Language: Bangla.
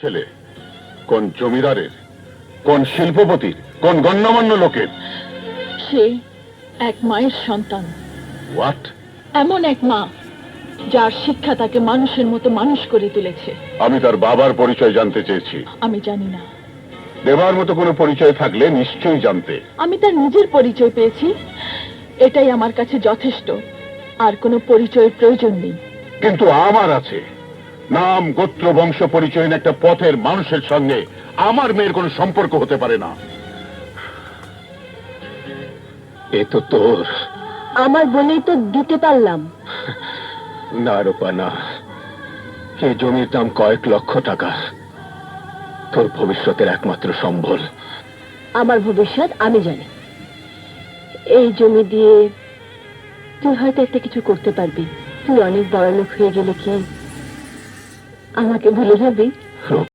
ছেলে? কোন জমিদারের? কোন শিল্পপতির? কোন গণ্যমান্য লোকের? সে এক মায়ের সন্তান। হোয়াট এমন এক মা যার শিক্ষা তাকে মানুষের মতো মানুষ করে তুলেছে। আমি তার বাবার পরিচয় জানতে চেয়েছি। আমি জানি না। দেবার মতো কোনো পরিচয় থাকলে নিশ্চয়ই জানতে। আমি তার নিজের পরিচয় পেয়েছি। এটাই আমার কাছে যথেষ্ট। আর কোনো পরিচয়ের প্রয়োজন নেই। কিন্তু আমার আছে। নাম গোত্র বংশ পরিচয়হীন একটা পথের মানুষের সঙ্গে আমার মেয়ের কোনো সম্পর্ক হতে পারে না। এ তো তোর। আমার বলেই তো দিতে পারলাম। না রূপা না। এই জমির দাম কয়েক লক্ষ টাকা। তোর ভবিষ্যতের একমাত্র সম্বল। আমার ভবিষ্যৎ আমি জানি। এই জমি দিয়ে তুই হয়তো একটা কিছু করতে পারবি। তুই অনেক বড় লোক হয়ে গেলে কি আমাকে ভুলে যাবি?